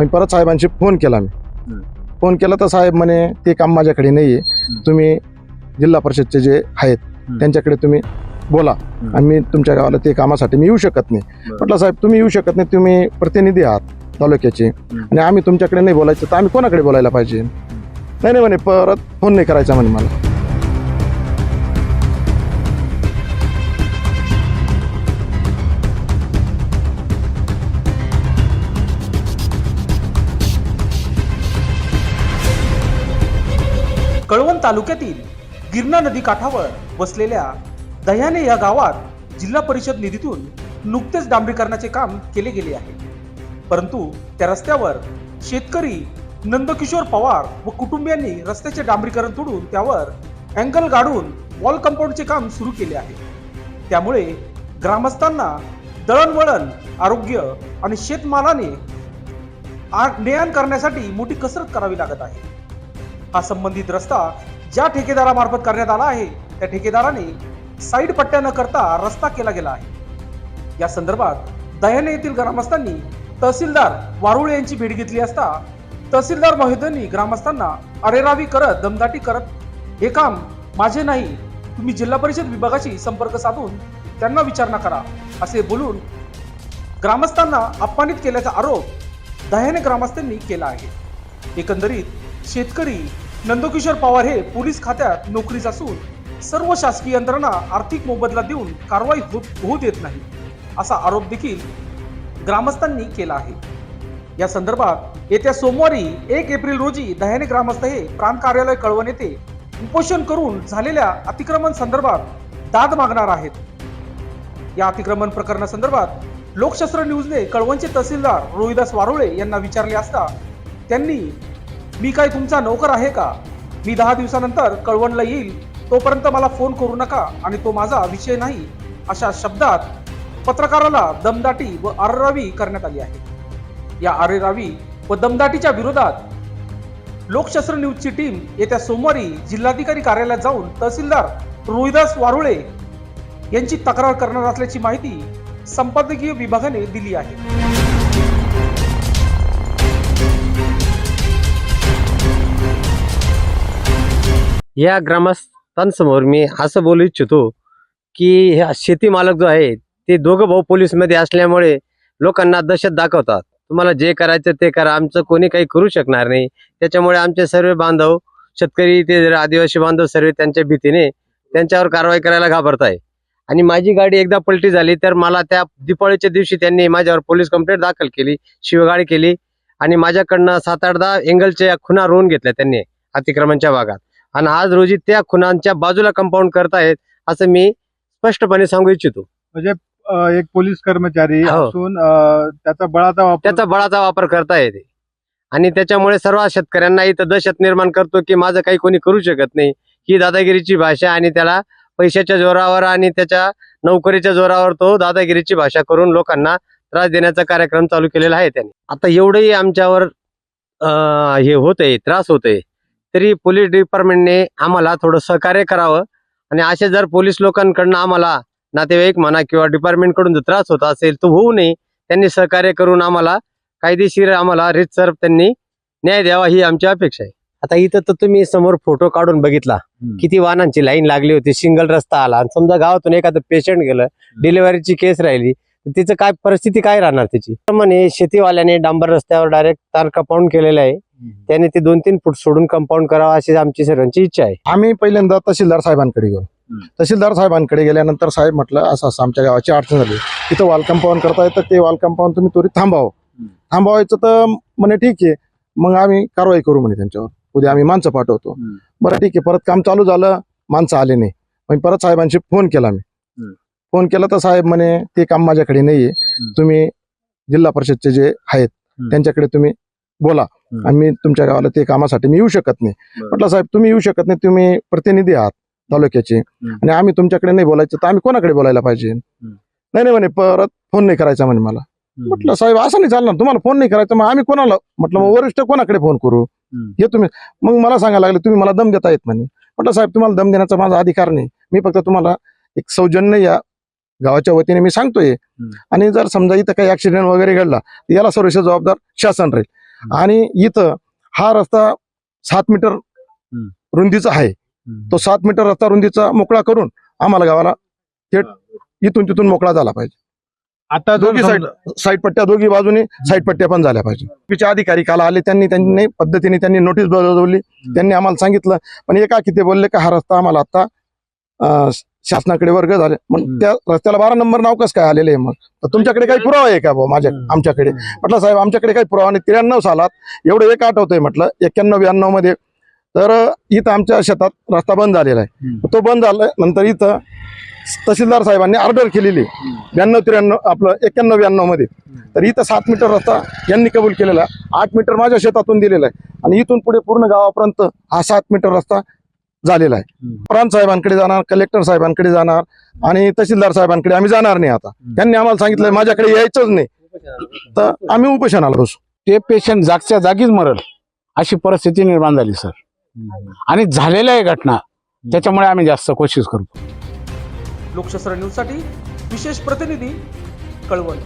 पण परत साहेबांशी फोन केला मी. फोन केला तर साहेब म्हणे ते काम माझ्याकडे नाही आहे तुम्ही जिल्हा परिषदचे जे आहेत त्यांच्याकडे तुम्ही बोला. आणि मी तुमच्या गावाला ते कामासाठी मी येऊ शकत नाही. म्हटलं साहेब तुम्ही येऊ शकत नाही तुम्ही प्रतिनिधी आहात तालुक्याचे. आणि आम्ही तुमच्याकडे नाही बोलायचं तर आम्ही कोणाकडे बोलायला पाहिजे? नाही नाही म्हणे परत फोन नाही करायचा म्हणे मला. तालुक्यातील गिरणा नदी काठावर वसलेल्या दह्याने या गावात जिल्हा परिषद निधीतून नुकतेच डांबरीकरणाचे काम केले गेले आहे. परंतु त्या रस्त्यावर शेतकरी नंदकिशोर पवार व कुटुंबियांनी रस्त्याचे डांबरीकरण तोडून त्यावर अँगल गाडून वॉल कंपाऊंडचे काम सुरू केले आहे. त्यामुळे ग्रामस्थांना दळणवळण आरोग्य आणि शेतमालाने आ- ने आण करण्यासाठी मोठी कसरत करावी लागत आहे. हा संबंधित रस्ता ज्या ठेकेदारामार्फत करण्यात आला आहे त्या ठेकेदाराने साईड पट्ट्या न करता रस्ता केला गेला आहे. या संदर्भात दह्याने येथील ग्रामस्थांनी तहसीलदार वारुळे यांची भेट घेतली असता तहसीलदार महोदयांनी ग्रामस्थांना अरेरावी करत दमदाटी करत हे काम माझे नाही तुम्ही जिल्हा परिषद विभागाशी संपर्क साधून त्यांना विचारणा करा असे बोलून ग्रामस्थांना अपमानित केल्याचा आरोप दह्याने ग्रामस्थांनी केला आहे. एकंदरीत शेतकरी नंदकिशोर पवार हे पोलीस खात्यात नोकरीस असून सर्व शासकीय यंत्रणा आर्थिक मोबदला देऊन कारवाई होत होऊ देत नाही असा आरोप देखील ग्रामस्थांनी केला आहे. या संदर्भात येत्या सोमवारी एक एप्रिल रोजी दह्याने ग्रामस्थ हे प्रांत कार्यालय कळवण येथे उपोषण करून झालेल्या अतिक्रमण संदर्भात दाद मागणार आहेत. या अतिक्रमण प्रकरणासंदर्भात लोकशास्त्र न्यूजने कळवणचे तहसीलदार रोहिदास वारोळे यांना विचारले असता त्यांनी मी काय तुमचा नोकर आहे का? मी दहा दिवसानंतर कळवणला येईल तोपर्यंत मला फोन करू नका आणि तो माझा विषय नाही अशा शब्दात पत्रकाराला दमदाटी व आरेरावी करण्यात आली आहे. या आरेरावी व दमदाटीच्या विरोधात लोकशास्त्र न्यूजची टीम येत्या सोमवारी जिल्हाधिकारी कार्यालयात जाऊन तहसीलदार रोहिदास वारुळे यांची तक्रार करणार असल्याची माहिती संपादकीय विभागाने दिली आहे. या ग्रामस्थांसमोर मी असं बोलू इच्छितो की ह्या शेती मालक जो आहे ते दोघं भाऊ पोलीसमध्ये असल्यामुळे लोकांना दहशत दाखवतात. तुम्हाला जे करायचं ते करा. आमचं कोणी काही करू शकणार नाही. त्याच्यामुळे आमचे सर्व बांधव शेतकरी ते आदिवासी बांधव सर्व त्यांच्या भीतीने त्यांच्यावर कारवाई करायला घाबरत आहे आणि माझी गाडी एकदा पलटी झाली तर मला त्या दिपाळीच्या दिवशी त्यांनी माझ्यावर पोलीस कंप्लेंट दाखल केली शिवगाडी केली आणि माझ्याकडनं सात आठ दहा एंगलच्या खुना रोवून घेतल्या त्यांनी अतिक्रमणच्या भागात. आणि आज रोजी त्या खुनांच्या बाजूला कंपाऊंड करतायत असं मी स्पष्टपणे सांगू इच्छितो. म्हणजे अ, एक पोलीस कर्मचारी हो. असून अ, त्याचा बळाचा वापर त्याचा बळाचा वापर करता येते. आणि त्याच्यामुळे सर्व शेतकऱ्यांना इथं दहशत निर्माण करतो की माझं काही कोणी करू शकत नाही. ही दादागिरीची भाषा आणि त्याला पैशाच्या जोरावर आणि त्याच्या नोकरीच्या जोरावर तो दादागिरीची भाषा करून लोकांना त्रास देण्याचा कार्यक्रम चालू केलेला आहे त्याने. आता एवढंही आमच्यावर अं, हे होतंय त्रास होतोय. तरी पोलीस डिपार्टमेंटने आम्हाला थोडं सहकार्य करावं. आणि असे जर पोलीस लोकांकडनं आम्हाला नातेवाईक म्हणा किंवा डिपार्टमेंटकडून जर त्रास होत असेल तर होऊ नये. त्यांनी सहकार्य करून आम्हाला कायदेशीर आम्हाला रितसर त्यांनी न्याय द्यावा ही आमची अपेक्षा आहे. आता इथं तर तुम्ही समोर फोटो काढून बघितला. किती वाहनांची लाईन लागली होती सिंगल रस्ता आला. आणि समजा गावातून एखादं पेशंट गेलं डिलिव्हरीची केस राहिली तिचं काय परिस्थिती काय राहणार त्याची? म्हणे शेतीवाल्याने डांबर रस्त्यावर डायरेक्ट तार कंपाऊंड केलेलं आहे. त्याने ते दोन तीन फूट सोडून कंपाऊंड करावं अशी आमची सर्वांची इच्छा आहे. आम्ही पहिल्यांदा तहसीलदार साहेबांकडे गेलो. तहसीलदार साहेबांकडे गेल्यानंतर साहेब म्हटलं असं असं आमच्या गावाची अडचण झाली. तिथं वॉल कंपाऊंड करता येतं ते वॉल कंपाऊंड तुम्ही त्वरित थांबावं. थांबवायचं तर म्हणे ठीक आहे. मग आम्ही कारवाई करू म्हणे त्यांच्यावर. उद्या आम्ही माणसं पाठवतो. बरं ठीक आहे परत काम चालू झालं माणसं आले नाही. मग परत साहेबांशी फोन केला मी. फोन केला तर साहेब म्हणे ते काम माझ्याकडे नाहीये. तुम्ही जिल्हा परिषदचे जे आहेत त्यांच्याकडे तुम्ही बोला. मी तुमच्या गावाला ते कामासाठी मी येऊ शकत नाही. म्हटलं साहेब तुम्ही येऊ शकत नाही तुम्ही प्रतिनिधी आहात तालुक्याचे. आणि आम्ही तुमच्याकडे नाही बोलायचं तर आम्ही कोणाकडे बोलायला पाहिजे? नाही नाही म्हणे परत फोन नाही करायचा म्हणे मला. म्हटलं साहेब असं नाही चालणार तुम्हाला फोन नाही करायचा मग आम्ही कोणाला म्हटलं मग वरिष्ठ कोणाकडे फोन करू. हे तुम्ही मग मला सांगायला लागले तुम्ही मला दम देता येत म्हणे. म्हटलं साहेब तुम्हाला दम देण्याचा माझा अधिकार नाही. मी फक्त तुम्हाला एक सौजन्य या गावाच्या वतीने मी सांगतोय. आणि जर समजा इथं काही ऍक्सिडेंट वगैरे घडला तर याला सर्वस्व जबाबदार शासन राहील. आणि इथं हा रस्ता सात मीटर रुंदीचा आहे. तो सात मीटर रस्ता रुंदीचा मोकळा करून आम्हाला गावाला थेट इथून तिथून मोकळा झाला पाहिजे. आता दोघी साईड साईड पट्ट्या दोघी बाजूनी साईड पट्ट्या पण झाल्या पाहिजे. तिचे अधिकारी काल आले त्यांनी त्यांनी पद्धतीने त्यांनी नोटीस बजावली. त्यांनी आम्हाला सांगितलं. पण एका की ते बोलले का हा रस्ता आम्हाला आता शासनाकडे वर्ग झाले. मग. त्या रस्त्याला बारा नंबर नाव कसं काय आलेले आहे मग? तर तुमच्याकडे काही पुरावा आहे का भाऊ माझ्या. आमच्याकडे? म्हटलं साहेब आमच्याकडे काही पुरावा नाही. त्र्याण्णव सालात एवढं एक आठवतंय म्हटलं. एक्क्याण्णव ब्याण्णवमध्ये. तर इथं आमच्या शेतात रस्ता बंद झालेला आहे. तो बंद झाला नंतर इथं तहसीलदार साहेबांनी ऑर्डर केलेली. ब्याण्णव त्र्याण्णव आपलं एक्क्याण्णव ब्याण्णवमध्ये. तर इथं सात मीटर रस्ता यांनी कबूल केलेला. आठ मीटर माझ्या शेतातून दिलेला आहे. आणि इथून पुढे पूर्ण गावापर्यंत हा सात मीटर रस्ता झालेला आहे. प्रांत साहेबांकडे जाणार कलेक्टर साहेबांकडे जाणार आणि तहसीलदार साहेबांकडे आम्ही जाणार नाही आता. त्यांनी आम्हाला सांगितलं माझ्याकडे यायचंच नाही. तर आम्ही उपोषणाला बसू ते पेशंट जागच्या जागीच मरल. अशी परिस्थिती निर्माण झाली सर. आणि झालेल्या आहे घटना त्याच्यामुळे आम्ही जास्त कोशिश करतो. लोकशास्त्र न्यूजसाठी विशेष प्रतिनिधी कळवण.